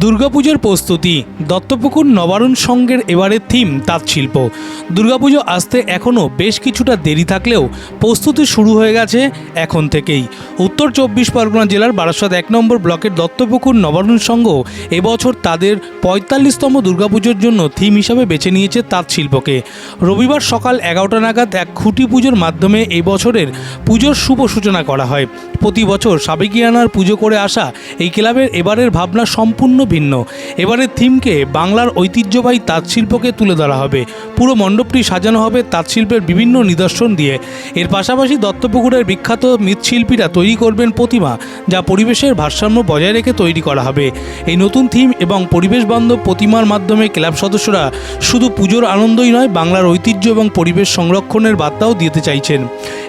দুর্গাপুজোর প্রস্তুতি, দত্তপুকুর নবারুণ সঙ্গের এবারের থিম তাঁতশিল্প। দুর্গাপুজো আসতে এখনও বেশ কিছুটা দেরি থাকলেও প্রস্তুতি শুরু হয়ে গেছে এখন থেকেই। উত্তর চব্বিশ পরগনা জেলার বারাসাত এক নম্বর ব্লকের দত্তপুকুর নবারুণ সংঘ এবছর তাদের পঁয়তাল্লিশতম দুর্গাপুজোর জন্য থিম হিসাবে বেছে নিয়েছে তাঁতশিল্পকে। রবিবার সকাল এগারোটা নাগাদ এক খুঁটি পুজোর মাধ্যমে এবছরের পুজোর শুভ সূচনা করা হয়। প্রতি বছর সাবেকিয়ানার পুজো করে আসা এই ক্লাবের এবারের ভাবনা সম্পূর্ণ ভিন্ন। এবারের থিমকে বাংলার ঐতিহ্যবাহী তাঁতশিল্পকে তুলে ধরা হবে। পুরো মণ্ডপটি সাজানো হবে তাঁতশিল্পের বিভিন্ন নিদর্শন দিয়ে। এর পাশাপাশি দত্তপুকুরের বিখ্যাত মৃৎশিল্পীরা তৈরি করবেন প্রতিমা, যা পরিবেশের ভারসাম্য বজায় রেখে তৈরি করা হবে। এই নতুন থিম এবং পরিবেশ বান্ধব প্রতিমার মাধ্যমে ক্লাব সদস্যরা শুধু পুজোর আনন্দই নয়, বাংলার ঐতিহ্য এবং পরিবেশ সংরক্ষণের বার্তাও দিতে চাইছেন।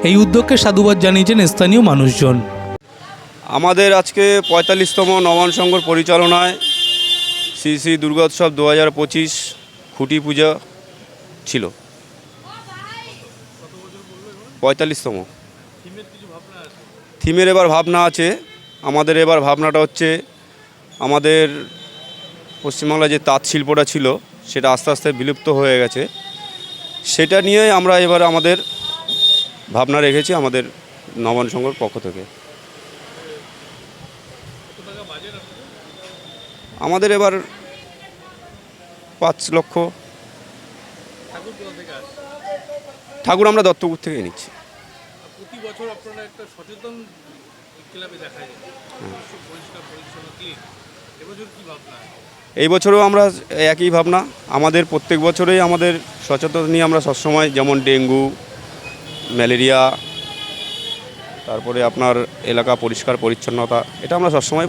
এই উদ্যোগকে সাধুবাদ জানিয়েছেন স্থানীয় মানুষজন। আমাদের আজকে পঁয়তাল্লিশতম নবান সংঘর পরিচালনায় শ্রী শ্রী দুর্গোৎসব দু হাজার পঁচিশ খুঁটি পূজা ছিল। পঁয়তাল্লিশতম। থিমের এবার ভাবনা আছে। আমাদের এবার ভাবনাটা হচ্ছে, আমাদের পশ্চিমবাংলায় যে তাঁত শিল্পটা ছিল, সেটা আস্তে আস্তে বিলুপ্ত হয়ে গেছে। সেটা নিয়ে আমরা এবার আমাদের ভাবনা রেখেছি আমাদের নবান সংঘর পক্ষ থেকে। আমাদের এবার পাঁচ লক্ষ। ঠাকুর আমরা দত্তপুর থেকে নিচ্ছি প্রতি বছর আপনারা একটা সচেতন ক্লাবে দেখা যায়। পরিষ্কার পরিচ্ছন্ন ক্লিন এবছর কি ভাবনা? এই বছরও আমরা একই ভাবনা। আমাদের প্রত্যেক বছরেই আমাদের সচেতন নিয়ে আমরা সবসময় যেমন ডেঙ্গু ম্যালেরিয়া তারপরে আপনার এলাকা পরিষ্কার পরিচ্ছন্নতা এটা আমরা সবসময়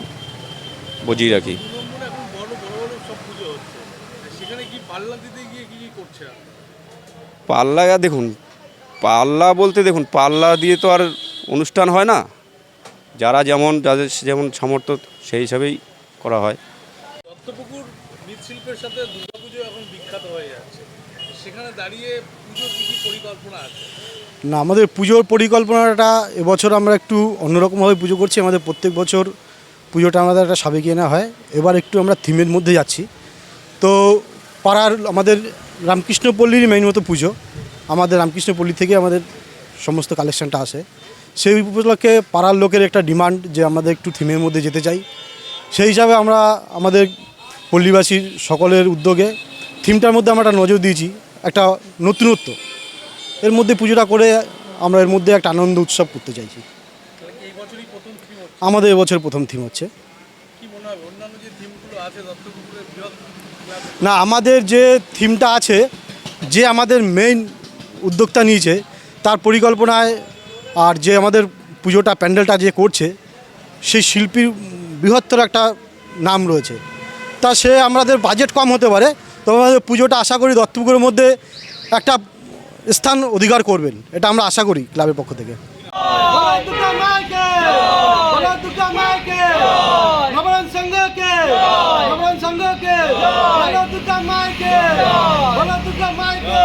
বজিয়ে রাখি। নম্বরে এখন বড় বড় বড় সব পুজো হচ্ছে সেখানে কি পাল্লা দিতে গিয়ে কি কি করছে আপনারা? পাল্লা দেখুন পাল্লা বলতে দেখুন পাল্লা দিয়ে তো আর অনুষ্ঠান হয় না। যারা যেমন যাদের যেমন সামর্থ্য সেই হিসাবেই করা হয়। দত্তপুকুর মৃৎশিল্পের সাথে দুর্গাপুজো এখন বিখ্যাত হয়ে যাচ্ছে। সেখানে দাঁড়িয়ে পুজো কি কি পরিকল্পনা আছে? না আমাদের পুজোর পরিকল্পনাটা এবছর আমরা একটু অন্যরকমভাবে পুজো করছি। আমাদের প্রত্যেক বছর পুজোটা আমাদের একটা সাবেকিয়ানা হয়। এবার একটু আমরা থিমের মধ্যে যাচ্ছি। তো পাড়ার আমাদের রামকৃষ্ণপল্লীর মেইন মতো পুজো। আমাদের রামকৃষ্ণপল্লী থেকে আমাদের সমস্ত কালেকশনটা আসে। সেই উপলক্ষে পাড়ার লোকের একটা ডিমান্ড যে আমাদের একটু থিমের মধ্যে যেতে চাই। সেই হিসাবে আমরা আমাদের পল্লীবাসীর সকলের উদ্যোগে থিমটার মধ্যে আমরা একটা নজর দিয়েছি। একটা নতুনত্ব। এর মধ্যে পুজোটা করে আমরা এর মধ্যে একটা আনন্দ উৎসব করতে চাইছি। আমাদের এবছর প্রথম থিম হচ্ছে। না আমাদের যে থিমটা আছে যে আমাদের মেইন উদ্যোক্তা নিয়েছে তার পরিকল্পনায় আর যে আমাদের পুজোটা প্যান্ডেলটা যে করছে সেই শিল্পীর বৃহত্তর একটা নাম রয়েছে। তা সে আমাদের বাজেট কম হতে পারে তবে আমাদের পুজোটা আশা করি দত্তপুকুরের মধ্যে একটা স্থান অধিকার করবেন এটা আমরা আশা করি ক্লাবের পক্ষ থেকে। দুর্গা মাকে বলো দুর্গা মাকে নবরণ সংঘকে নবরণ সংঘকে বলো দুর্গা মাকে বলো দুর্গা মাকে